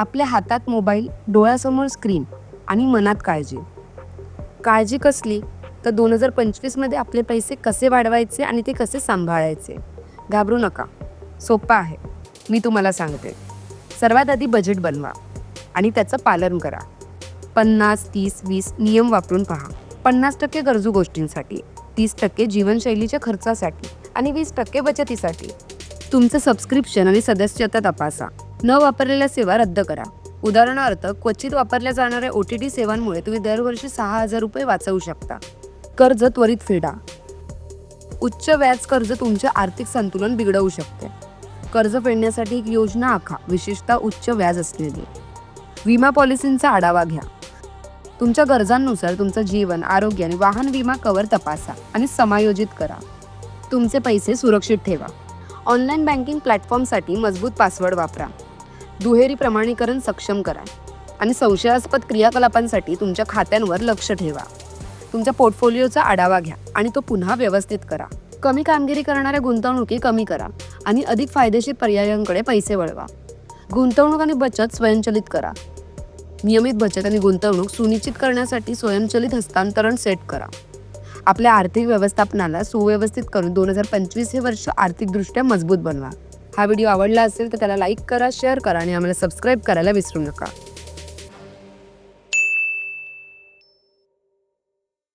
आपल्या हातात मोबाईल डोळ्यासमोर स्क्रीन आणि मनात काळजी. काळजी कसली? तर दोन हजार पंचवीसमध्ये आपले पैसे कसे वाढवायचे आणि ते कसे सांभाळायचे? घाबरू नका. सोपं आहे. मी तुम्हाला सांगते. सर्वात आधी बजेट बनवा आणि त्याचं पालन करा. पन्नास तीस वीस नियम वापरून पहा. पन्नास टक्के गरजू गोष्टींसाठी तीस टक्के जीवनशैलीच्या खर्चासाठी आणि वीस टक्के बचतीसाठी. तुमचं सबस्क्रिप्शन आणि सदस्यता तपासा. न वापरलेल्या सेवा रद्द करा. उदाहरणार्थ क्वचित वापरल्या जाणाऱ्या ओ टी टी सेवांमुळे तुम्ही दरवर्षी सहा हजार रुपये वाचवू शकता. कर्ज त्वरित फेडा. उच्च व्याज कर्ज तुमचे आर्थिक संतुलन बिघडवू शकते. कर्ज फेडण्यासाठी एक योजना आखा विशेषतः उच्च व्याज असलेली. विमा पॉलिसींचा आढावा घ्या. तुमच्या गरजांनुसार तुमचं जीवन आरोग्य आणि वाहन विमा कवर तपासा आणि समायोजित करा. तुमचे पैसे सुरक्षित ठेवा. ऑनलाईन बँकिंग प्लॅटफॉर्मसाठी मजबूत पासवर्ड वापरा. दुहेरी प्रमाणीकरण सक्षम करा आणि संशयास्पद क्रियाकलापांसाठी तुमच्या खात्यांवर लक्ष ठेवा. तुमच्या पोर्टफोलिओचा आढावा घ्या आणि तो पुन्हा व्यवस्थित करा. कमी कामगिरी करणाऱ्या गुंतवणुकी कमी करा आणि अधिक फायदेशीर पर्यायांकडे पैसे वळवा. गुंतवणूक आणि बचत स्वयंचलित करा. नियमित बचत आणि गुंतवणूक सुनिश्चित करण्यासाठी स्वयंचलित हस्तांतरण सेट करा. आपल्या आर्थिक व्यवस्थापनाला सुव्यवस्थित करून दोन हजार पंचवीस हे वर्ष आर्थिकदृष्ट्या मजबूत बनवा. हा व्हिडिओ आवडला असेल तर त्याला लाईक करा शेअर करा आणि आम्हाला सबस्क्राईब करायला विसरू नका.